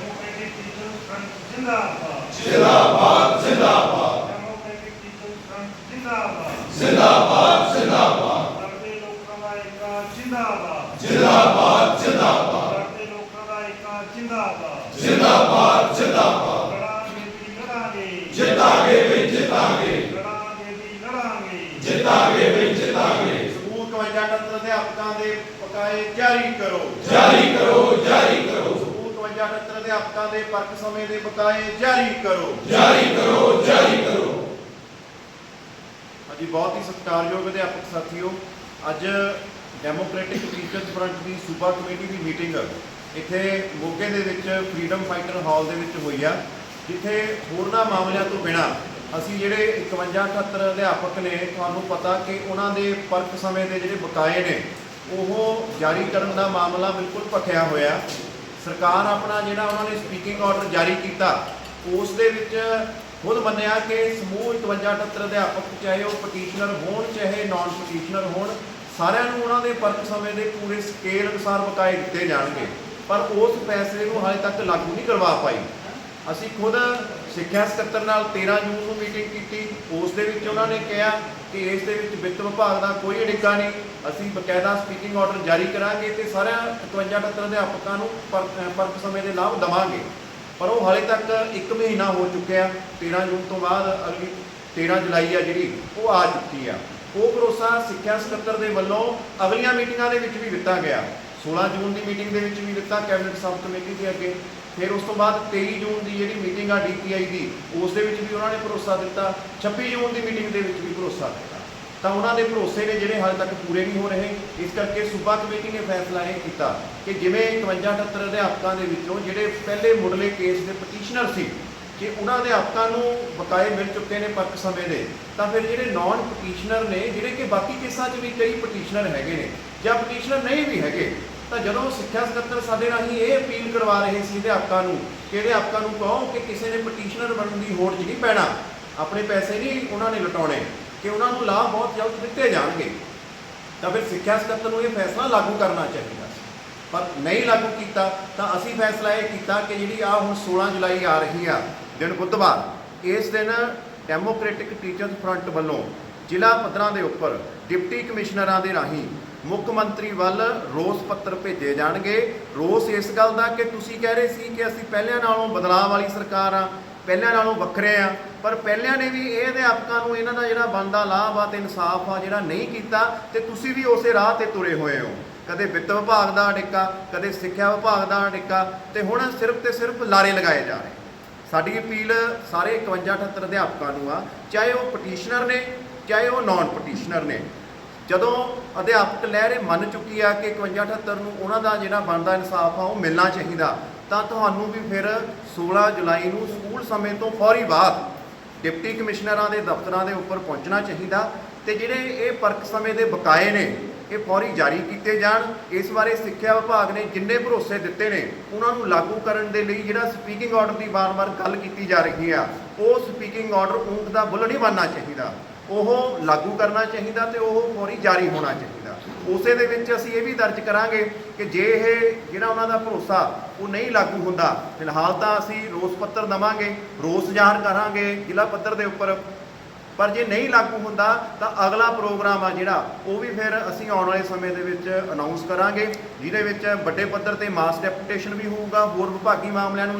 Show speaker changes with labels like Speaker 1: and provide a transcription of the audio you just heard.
Speaker 1: Democratic teachers front ਜਿੰਦਾਬਾਦ
Speaker 2: ਜ਼ਿੰਦਾਬਾਦ ਜ਼ਿੰਦਾਬਾਦ
Speaker 1: ਡੈਮੋਕ੍ਰੈਟਿਕ ਟੀਚਰਸ ਫਰੰਟ ਜਿੰਦਾਬਾਦ
Speaker 2: ਜ਼ਿੰਦਾਬਾਦ ਜ਼ਿੰਦਾਬਾਦ
Speaker 1: ਲੜਦੇ ਲੋਕਾਂ ਦਾ ਏਕਾ ਜਿੰਦਾਬਾਦ
Speaker 2: ਜ਼ਿੰਦਾਬਾਦ ਜ਼ਿੰਦਾਬਾਦ
Speaker 1: ਲੜਦੇ ਲੋਕਾਂ ਦਾ ਏਕਾ ਜਿੰਦਾਬਾਦ
Speaker 2: ਜ਼ਿੰਦਾਬਾਦ ਜ਼ਿੰਦਾਬਾਦ
Speaker 1: ਲੜਾਂਗੇ ਵੀ ਲੜਾਂਗੇ
Speaker 2: ਜਿੱਤਾਂਗੇ ਵੀ ਜਿੱਤਾਂਗੇ
Speaker 1: ਲੜਾਂਗੇ ਵੀ ਲੜਾਂਗੇ
Speaker 2: ਜਿੱਤਾਂਗੇ ਵੀ ਜਿੱਤਾਂਗੇ
Speaker 3: ਸਕੂਲ 52 ਟੱਤਰ ਅਧਿਆਪਕਾਂ ਦੇ ਬਕਾਏ ਜਾਰੀ ਕਰੋ
Speaker 2: ਜਾਰੀ ਕਰੋ। ਜਾਰੀ ਕਰੋ
Speaker 3: ਸਕੂਲ 52 ਟੱਤਰ ਅਧਿਆਪਕਾਂ ਦੇ ਪਰਖ ਸਮੇਂ ਦੇ ਬਕਾਏ ਜਾਰੀ ਕਰੋ।
Speaker 2: ਜਾਰੀ ਕਰੋ ਜਾਰੀ ਕਰੋ।
Speaker 3: ਹਾਂਜੀ ਬਹੁਤ ਹੀ ਸਤਿਕਾਰਯੋਗ ਅਧਿਆਪਕ ਸਾਥੀਓ ਅੱਜ ਡੈਮੋਕ੍ਰੈਟਿਕ ਟੀਚਰਸ ਫਰੰਟ ਦੀ ਸੂਬਾ ਕਮੇਟੀ ਦੀ ਮੀਟਿੰਗ ਇੱਥੇ ਮੋਗੇ ਦੇ ਵਿੱਚ ਫਰੀडम ਫਾਈਟਰ ਹਾਲ ਦੇ ਵਿੱਚ ਹੋਈ ਆ ਜਿੱਥੇ ਹੋਰਨਾਂ ਮਾਮਲਿਆਂ ਤੋਂ ਬਿਨਾ ਅਸੀਂ ਜਿਹੜੇ 51 78 ਅਧਿਆਪਕ ਨੇ ਤੁਹਾਨੂੰ ਪਤਾ ਕਿ ਉਹਨਾਂ ਦੇ ਪਰਖ ਸਮੇਂ ਦੇ ਜਿਹੜੇ ਬਕਾਏ ਨੇ ਉਹ ਜਾਰੀ ਕਰਨ ਦਾ ਮਾਮਲਾ ਬਿਲਕੁਲ ਭਖਿਆ ਹੋਇਆ। ਸਰਕਾਰ ਆਪਣਾ ਜਿਹੜਾ ਉਹਨਾਂ ਨੇ ਸਪੀਕਿੰਗ ਆਰਡਰ ਜਾਰੀ ਕੀਤਾ, ਉਸ ਦੇ ਵਿੱਚ ਖੁਦ ਮੰਨਿਆ ਕਿ ਸਮੂਹ 51 78 ਅਧਿਆਪਕ, ਚਾਹੇ ਉਹ ਪਟੀਸ਼ਨਰ ਹੋਣ, ਚਾਹੇ ਨਾਨ ਪਟੀਸ਼ਨਰ ਹੋਣ, ਸਾਰਿਆਂ ਨੂੰ ਉਹਨਾਂ ਦੇ ਪਰਖ ਸਮੇਂ ਦੇ ਪੂਰੇ ਸਕੇਲ ਅਨੁਸਾਰ ਬਕਾਏ ਦਿੱਤੇ ਜਾਣਗੇ। ਪਰ ਉਸ ਫੈਸਲੇ ਨੂੰ ਹਾਲੇ ਤੱਕ ਲਾਗੂ ਨਹੀਂ ਕਰਵਾ ਪਾਈ। ਅਸੀਂ ਖੁਦ ਸਿੱਖਿਆ ਸਕੱਤਰ ਨਾਲ 13 ਜੂਨ ਨੂੰ ਮੀਟਿੰਗ ਕੀਤੀ, ਉਸ ਦੇ ਵਿੱਚ ਉਹਨਾਂ ਨੇ ਕਿਹਾ ਕਿ ਇਸ ਦੇ ਵਿੱਚ ਵਿੱਤ ਵਿਭਾਗ ਦਾ ਕੋਈ ਅੜਿੱਕਾ ਨਹੀਂ। ਅਸੀਂ ਬਕਾਇਦਾ ਸਪੀਕਿੰਗ ਆਰਡਰ ਜਾਰੀ ਕਰਾਂਗੇ ਤੇ ਸਾਰਿਆਂ 51 78 ਅਧਿਆਪਕਾਂ ਨੂੰ ਪਰਖ ਸਮੇਂ ਦੇ ਲਾਭ ਦਵਾਂਗੇ। ਪਰ ਉਹ ਹਾਲੇ ਤੱਕ 1 ਮਹੀਨਾ ਹੋ ਚੁੱਕਿਆ 13 ਜੂਨ ਤੋਂ ਬਾਅਦ ਅਗਲੀ 13 ਜੁਲਾਈ ਆ ਜਿਹੜੀ, ਉਹ ਆ ਚੁੱਕੀ ਆ। ਉਹ ਭਰੋਸਾ ਸਿੱਖਿਆ ਸਕੱਤਰ ਦੇ ਵੱਲੋਂ ਅਗਲੀਆਂ ਮੀਟਿੰਗਾਂ ਦੇ ਵਿੱਚ ਵੀ ਦਿੱਤਾ ਗਿਆ। 16 ਜੂਨ ਦੀ ਮੀਟਿੰਗ ਦੇ ਵਿੱਚ ਵੀ ਦਿੱਤਾ ਕੈਬਨਿਟ ਸਬ ਕਮੇਟੀ ਦੇ ਅੱਗੇ। ਫਿਰ ਉਸ ਤੋਂ ਬਾਅਦ 23 ਜੂਨ ਦੀ ਜਿਹੜੀ ਮੀਟਿੰਗ ਆ ਡੀਪੀਆਈ ਦੀ, ਉਸ ਦੇ ਵਿੱਚ ਵੀ ਉਹਨਾਂ ਨੇ ਭਰੋਸਾ ਦਿੱਤਾ 26 ਜੂਨ ਦੀ ਮੀਟਿੰਗ ਦੇ ਵਿੱਚ ਵੀ ਭਰੋਸਾ ਦਿੱਤਾ। ਤਾਂ ਉਹਨਾਂ ਦੇ ਭਰੋਸੇ ਨੇ ਜਿਹੜੇ ਹਾਲੇ ਤੱਕ ਪੂਰੇ ਨਹੀਂ ਹੋ ਰਹੇ, ਇਸ ਕਰਕੇ ਸੂਬਾ ਕਮੇਟੀ ਨੇ ਫੈਸਲਾ ਇਹ ਕੀਤਾ ਕਿ ਜਿਵੇਂ 51 78 ਅਧਿਆਪਕਾਂ ਦੇ ਵਿੱਚੋਂ ਜਿਹੜੇ ਪਹਿਲੇ ਮੁੱਢਲੇ ਕੇਸ ਦੇ ਪਟੀਸ਼ਨਰ ਸੀ, ਕਿ ਉਹਨਾਂ ਅਧਿਆਪਕਾਂ ਨੂੰ ਬਕਾਏ ਮਿਲ ਚੁੱਕੇ ਨੇ ਪਰਖ ਸਮੇਂ ਦੇ, ਤਾਂ ਫਿਰ ਜਿਹੜੇ ਨਾਨ ਪਟੀਸ਼ਨਰ ਨੇ, ਜਿਹੜੇ ਕਿ ਬਾਕੀ ਕੇਸਾਂ 'ਚ ਵੀ ਕਈ ਪਟੀਸ਼ਨਰ ਹੈਗੇ ਨੇ ਜਾਂ ਪਟੀਸ਼ਨਰ ਨਹੀਂ ਵੀ ਹੈਗੇ, ਤਾਂ ਜਦੋਂ ਸਿੱਖਿਆ ਸਕੱਤਰ ਸਾਡੇ ਰਾਹੀਂ ਇਹ ਅਪੀਲ ਕਰਵਾ ਰਹੇ ਸੀ ਅਧਿਆਪਕਾਂ ਨੂੰ ਕਿ ਅਧਿਆਪਕਾਂ ਨੂੰ ਕਹੋ ਕਿ ਕਿਸੇ ਨੇ ਪਟੀਸ਼ਨਰ ਬਣਨ ਦੀ ਹੋੜ 'ਚ ਨਹੀਂ ਪੈਣਾ, ਆਪਣੇ ਪੈਸੇ ਨਹੀਂ ਉਹਨਾਂ ਨੇ ਲਟਾਉਣੇ, ਕਿ ਉਹਨਾਂ ਨੂੰ ਲਾਭ ਬਹੁਤ ਜਲਦ ਦਿੱਤੇ ਜਾਣਗੇ। ਤਾਂ ਫਿਰ ਸਿੱਖਿਆ ਸਕੱਤਰ ਨੂੰ ਇਹ ਫੈਸਲਾ ਲਾਗੂ ਕਰਨਾ ਚਾਹੀਦਾ ਸੀ। ਪਰ ਨਹੀਂ ਲਾਗੂ ਕੀਤਾ, ਤਾਂ ਅਸੀਂ ਫੈਸਲਾ ਇਹ ਕੀਤਾ ਕਿ ਜਿਹੜੀ ਆ ਹੁਣ 16 ਜੁਲਾਈ ਆ ਰਹੀ ਆ, ਦਿਨ ਬੁੱਧਵਾਰ, ਇਸ ਦਿਨ ਡੈਮੋਕ੍ਰੈਟਿਕ ਟੀਚਰਸ ਫਰੰਟ ਵੱਲੋਂ ਜ਼ਿਲ੍ਹਾ ਪੱਧਰਾਂ ਦੇ ਉੱਪਰ ਡਿਪਟੀ ਕਮਿਸ਼ਨਰਾਂ ਦੇ ਰਾਹੀਂ ਮੁੱਖ ਮੰਤਰੀ ਵੱਲ ਰੋਸ ਪੱਤਰ ਭੇਜੇ ਜਾਣਗੇ। ਰੋਸ ਇਸ ਗੱਲ ਦਾ ਕਿ ਤੁਸੀਂ ਕਹਿ ਰਹੇ ਸੀ ਕਿ ਅਸੀਂ ਪਹਿਲਿਆਂ ਨਾਲੋਂ ਬਦਲਾਅ ਵਾਲੀ ਸਰਕਾਰ ਆ, ਪਹਿਲਿਆਂ ਨਾਲੋਂ ਵੱਖਰੇ ਆ, ਪਰ ਪਹਿਲਿਆਂ ਨੇ ਵੀ ਇਹ ਅਧਿਆਪਕਾਂ ਨੂੰ ਇਹਨਾਂ ਦਾ ਜਿਹੜਾ ਬਣਦਾ ਲਾਭ ਆ ਤੇ ਇਨਸਾਫ ਆ ਜਿਹੜਾ ਨਹੀਂ ਕੀਤਾ ਤੇ ਤੁਸੀਂ ਵੀ ਉਸੇ ਰਾਹ ਤੇ ਤੁਰੇ ਹੋਏ ਹੋ। ਕਦੇ ਵਿੱਤ ਵਿਭਾਗ ਦਾ ਅੜਿੱਕਾ ਕਦੇ ਸਿੱਖਿਆ ਵਿਭਾਗ ਦਾ ਅੜਿੱਕਾ ਤੇ ਹੁਣ ਸਿਰਫ ਤੇ ਸਿਰਫ ਲਾਰੇ ਲਗਾਏ ਜਾ ਰਹੇ। ਸਾਡੀ ਅਪੀਲ ਸਾਰੇ 51 78 ਅਧਿਆਪਕਾਂ ਨੂੰ ਆ, ਚਾਹੇ ਉਹ ਪਟੀਸ਼ਨਰ ਨੇ ਚਾਹੇ ਉਹ ਨਾਨ ਪਟੀਸ਼ਨਰ ਨੇ। ਜਦੋਂ ਅਧਿਆਪਕ ਲਹਿਰ ਇਹ ਮੰਨ ਚੁੱਕੀ ਆ ਕਿ 51 78 ਨੂੰ ਉਹਨਾਂ ਦਾ ਜਿਹੜਾ ਬਣਦਾ ਇਨਸਾਫ ਆ, ਉਹ ਮਿਲਣਾ ਚਾਹੀਦਾ, ਤਾਂ ਤੁਹਾਨੂੰ ਵੀ ਫਿਰ 16 ਜੁਲਾਈ ਨੂੰ ਸਕੂਲ ਸਮੇਂ ਤੋਂ ਫੌਰੀ ਬਾਅਦ ਡਿਪਟੀ ਕਮਿਸ਼ਨਰਾਂ ਦੇ ਦਫ਼ਤਰਾਂ ਦੇ ਉੱਪਰ ਪਹੁੰਚਣਾ ਚਾਹੀਦਾ ਤੇ ਜਿਹੜੇ ਇਹ ਪਰਖ ਸਮੇਂ ਦੇ ਬਕਾਏ ਨੇ, ਇਹ ਫੌਰੀ ਜਾਰੀ ਕੀਤੇ ਜਾਣ। ਇਸ ਬਾਰੇ ਸਿੱਖਿਆ ਵਿਭਾਗ ਨੇ ਜਿੰਨੇ ਭਰੋਸੇ ਦਿੱਤੇ ਨੇ, ਉਹਨਾਂ ਨੂੰ ਲਾਗੂ ਕਰਨ ਦੇ ਲਈ ਜਿਹੜਾ ਸਪੀਕਿੰਗ ਆਰਡਰ ਦੀ ਵਾਰ-ਵਾਰ ਗੱਲ ਕੀਤੀ ਜਾ ਰਹੀ ਆ, ਉਹ ਸਪੀਕਿੰਗ ਆਰਡਰ ਊਂਟ ਦਾ ਬੁੱਲ ਨਹੀਂ ਬਣਨਾ ਚਾਹੀਦਾ। ਉਹ ਲਾਗੂ ਕਰਨਾ ਚਾਹੀਦਾ ਤੇ ਉਹ ਫੌਰੀ ਜਾਰੀ ਹੋਣਾ ਚਾਹੀਦਾ। ਉਸੇ ਦੇ ਵਿੱਚ ਅਸੀਂ ਇਹ ਵੀ ਦਰਜ ਕਰਾਂਗੇ ਕਿ ਜੇ ਇਹ ਜਿਹੜਾ ਉਹਨਾਂ ਦਾ ਭਰੋਸਾ ਉਹ ਨਹੀਂ ਲਾਗੂ ਹੁੰਦਾ, ਫਿਲਹਾਲ ਤਾਂ ਅਸੀਂ ਰੋਸ ਪੱਤਰ ਦਵਾਂਗੇ, ਰੋਸ ਜ਼ਾਹਰ ਕਰਾਂਗੇ ਜ਼ਿਲ੍ਹਾ ਪੱਧਰ ਦੇ ਉੱਪਰ। ਪਰ ਜੇ ਨਹੀਂ ਲਾਗੂ ਹੁੰਦਾ ਤਾਂ ਅਗਲਾ ਪ੍ਰੋਗਰਾਮ ਆ ਜਿਹੜਾ, ਉਹ ਵੀ ਫਿਰ ਅਸੀਂ ਆਉਣ ਵਾਲੇ ਸਮੇਂ ਦੇ ਵਿੱਚ ਅਨਾਉਂਸ ਕਰਾਂਗੇ, ਜਿਹਦੇ ਵਿੱਚ ਵੱਡੇ ਪੱਧਰ ਤੇ ਮਾਸ ਡੈਪੂਟੇਸ਼ਨ ਵੀ ਹੋਊਗਾ, ਹੋਰ ਵਿਭਾਗੀ ਮਾਮਲਿਆਂ ਨੂੰ